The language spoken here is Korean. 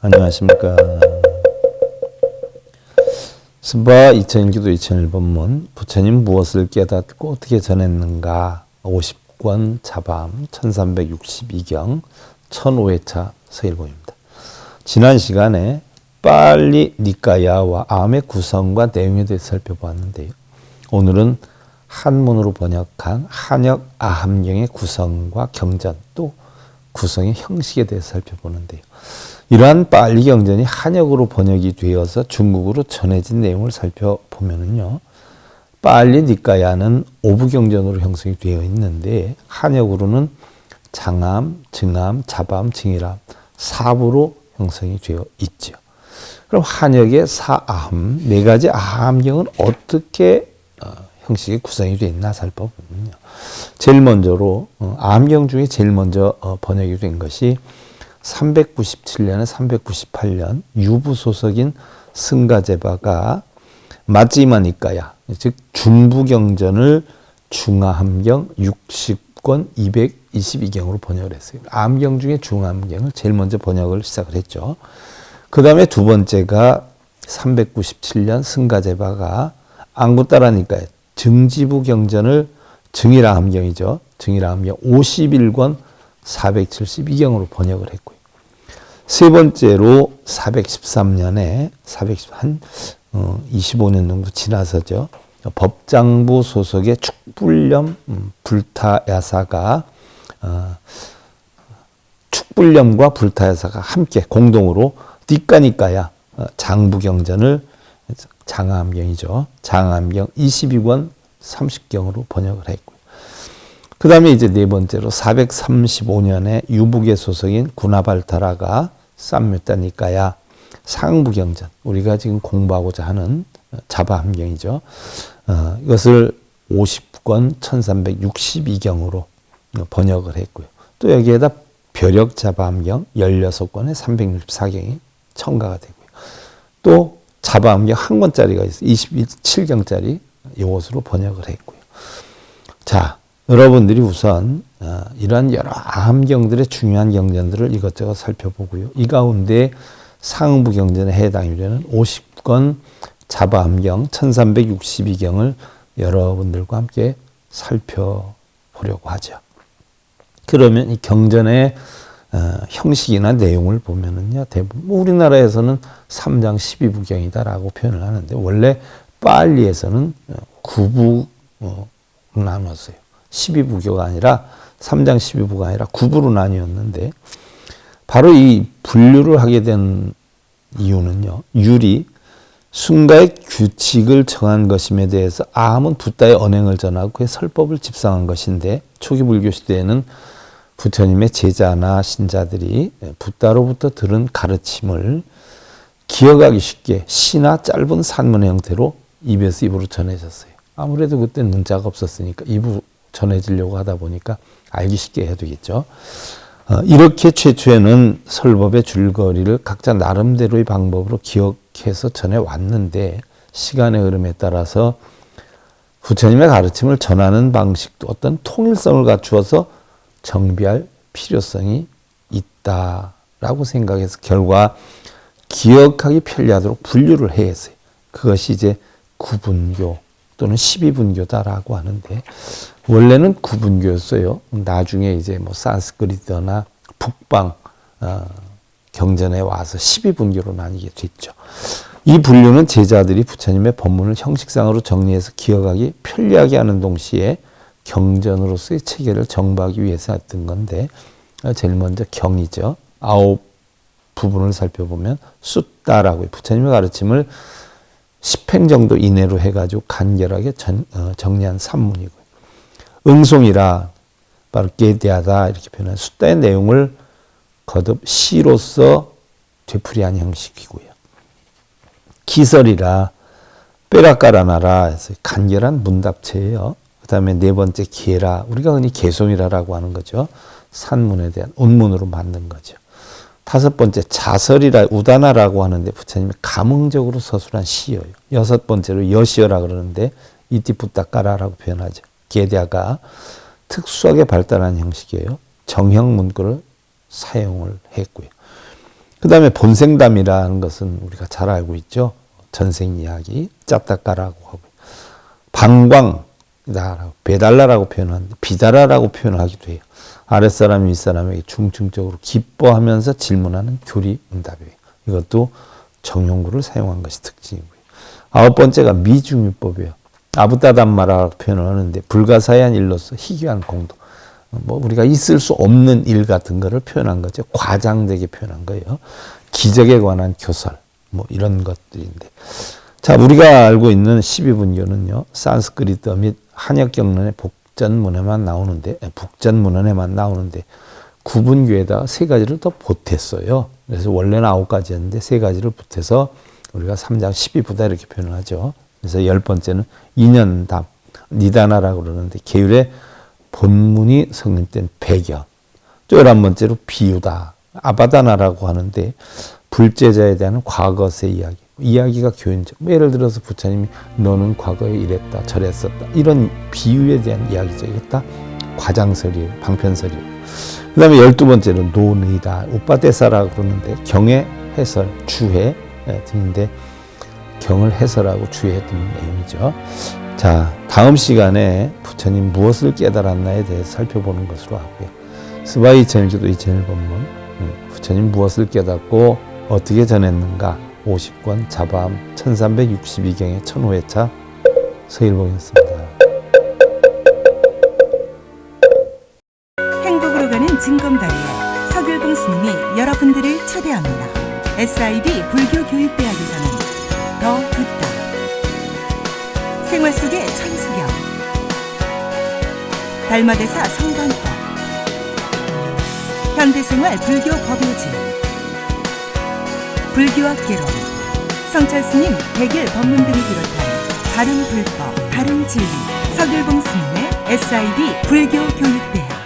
안녕하십니까. 스바 2001기도 2001번문 부처님 무엇을 깨닫고 어떻게 전했는가 50권 자밤 1362경 1005회차 서일본입니다. 지난 시간에 빨리 니까야와 암의 구성과 내용에 대해 살펴보았는데요. 오늘은 한문으로 번역한 한역 아함경의 구성과 경전 또 구성의 형식에 대해 살펴보는데요. 이러한 빨리 경전이 한역으로 번역이 되어서 중국으로 전해진 내용을 살펴보면은요. 빨리 니까야는 오부 경전으로 형성이 되어 있는데 한역으로는 장암, 증암, 자밤, 증이람 사부로 형성이 되어 있죠. 그럼 한역의 사암 네 가지 아함경은 어떻게 어, 형식이 구성이 되어 있나 살펴보면요. 제일 먼저로 어, 암경 중에 제일 먼저 어, 번역이 된 것이 397년에 398년 유부 소속인 승가제바가 마지마니까야 즉 중부경전을 중화함경 60권 222경으로 번역을 했어요. 암경 중에 중암경을 제일 먼저 번역을 시작을 했죠. 그 다음에 두 번째가 397년 승가제바가 안구따라니까 증지부 경전을 증이라 함경이죠. 증이라 함경 51권 472경으로 번역을 했고요. 세 번째로 413년에 410한 어, 25년 정도 지나서죠. 법장부 소속의 축불념 음, 불타야사가 어, 축불념과 불타야사가 함께 공동으로 띠까니까야 어, 장부경전을 장암경이죠. 장암경 22권 30경으로 번역을 했고요. 그 다음에 이제 네 번째로 435년에 유북의 소속인 구나발타라가 쌈뮤따니까야 상부경전 우리가 지금 공부하고자 하는 자바함경이죠. 어, 이것을 50권 1362경으로 번역을 했고요. 또 여기에다 벼력 자바함경 16권에 364경이 첨가가 되고요. 또 자바함경 한 권짜리가 있어요. 27경짜리 이것으로 번역을 했고요. 자, 여러분들이 우선 어, 이러한 여러 암경들의 중요한 경전들을 이것저것 살펴보고요. 이 가운데 상부 경전에 해당이 되는 50권 자바암경 1362경을 여러분들과 함께 살펴보려고 하죠. 그러면 이 경전의 어, 형식이나 내용을 보면은요, 대부분 뭐 우리나라에서는 3장 12부경이다라고 표현을 하는데 원래 빨리에서는 9부로 어, 나눴어요. 12부교가 아니라 3장 12부가 아니라 9부로 나뉘었는데 바로 이 분류를 하게 된 이유는요. 율이 순가의 규칙을 정한 것임에 대해서 아함은 붓다의 언행을 전하고 그의 설법을 집상한 것인데 초기 불교 시대에는 부처님의 제자나 신자들이 붓다로부터 들은 가르침을 기억하기 쉽게 시나 짧은 산문의 형태로 입에서 입으로 전해졌어요. 아무래도 그때 문자가 없었으니까 입으로 전해지려고 하다 보니까 알기 쉽게 해야 되겠죠. 어, 이렇게 최초에는 설법의 줄거리를 각자 나름대로의 방법으로 기억해서 전해왔는데 시간의 흐름에 따라서 부처님의 가르침을 전하는 방식도 어떤 통일성을 갖추어서 정비할 필요성이 있다라고 생각해서 결과 기억하기 편리하도록 분류를 해 했어요. 그것이 이제 구분교 또는 십이분교다라고 하는데 원래는 구분교였어요. 나중에 이제 뭐 산스크리트나 북방 어, 경전에 와서 12분교로 나뉘게 됐죠. 이 분류는 제자들이 부처님의 법문을 형식상으로 정리해서 기억하기 편리하게 하는 동시에 경전으로서의 체계를 정부하기 위해서 했던 건데 어, 제일 먼저 경이죠. 아홉 부분을 살펴보면 숫다라고 부처님의 가르침을 10행 정도 이내로 해가지고 간결하게 전, 어, 정리한 산문이고요. 응송이라 바로 게대하다 이렇게 표현한 숫다의 내용을 거듭 시로서 되풀이한 형식이고요. 기설이라 빼라까라나라 해서 간결한 문답체예요. 그 다음에 네 번째 기라 우리가 흔히 개송이라라고 하는 거죠. 산문에 대한 온문으로 만든 거죠. 다섯 번째 자설이라 우다나라고 하는데 부처님이 감흥적으로 서술한 시여요. 여섯 번째로 여시어라 그러는데 이티푸타까라라고 표현하죠. 게다가 특수하게 발달한 형식이에요. 정형 문구를 사용을 했고요. 그 다음에 본생담이라는 것은 우리가 잘 알고 있죠. 전생 이야기, 짭다까라고 하고, 방광 이다라고, 배달라라고 표현하는데, 비달라라고 표현하기도 해요. 아랫사람이 윗사람에게 중증적으로 기뻐하면서 질문하는 교리 응답이에요. 이것도 정용구를 사용한 것이 특징이고요. 아홉 번째가 미중유법이에요. 아부따담마라고 표현을 하는데, 불가사의한 일로서 희귀한 공도. 뭐 우리가 있을 수 없는 일 같은 거를 표현한 거죠. 과장되게 표현한 거예요. 기적에 관한 교설 뭐 이런 것들인데. 자, 우리가 알고 있는 12분교는요. 산스크리트 및 한역 경론의 복전문에만 나오는데 북전문헌에만 나오는데 구분교에다 세 가지를 더 보탰어요. 그래서 원래는 아홉 가지였는데 세 가지를 보태서 우리가 3장 12부다 이렇게 표현을 하죠. 그래서 열 번째는 인연담, 니다나라고 그러는데 계율의 본문이 성립된 배경. 또 열한 번째로 비유다. 아바다나라고 하는데 불제자에 대한 과거세 이야기. 이야기가 교훈적. 뭐 예를 들어서 부처님이 너는 과거에 이랬다 저랬었다. 이런 비유에 대한 이야기죠. 이것 다 과장설이에요. 방편설이에요. 그 다음에 열두 번째는 논의다. 우빠떼사라고 그러는데 경의 해설, 주해 예, 등인데 경을 해설하고 주해했던 내용이죠. 자, 다음 시간에 부처님 무엇을 깨달았나에 대해서 살펴보는 것으로 하고요. 스바이 전일기도 이 전일본문, 음, 부처님 무엇을 깨닫고 어떻게 전했는가, 50권 자바함 1362경의 천호회차 서일봉이었습니다. 행복으로 가는 징검다리에 서귤봉 스님이 여러분들을 초대합니다. SIB 불교교육대학에서는 더 듣다. 생활 속의 천수경. 달마대사 성관법. 현대생활 불교 법요지. 불교학 개론. 성찰 스님 백일 법문 등을 비롯한 다른 불법, 다른 진리. 서귤봉 스님의 SIB 불교 교육대학.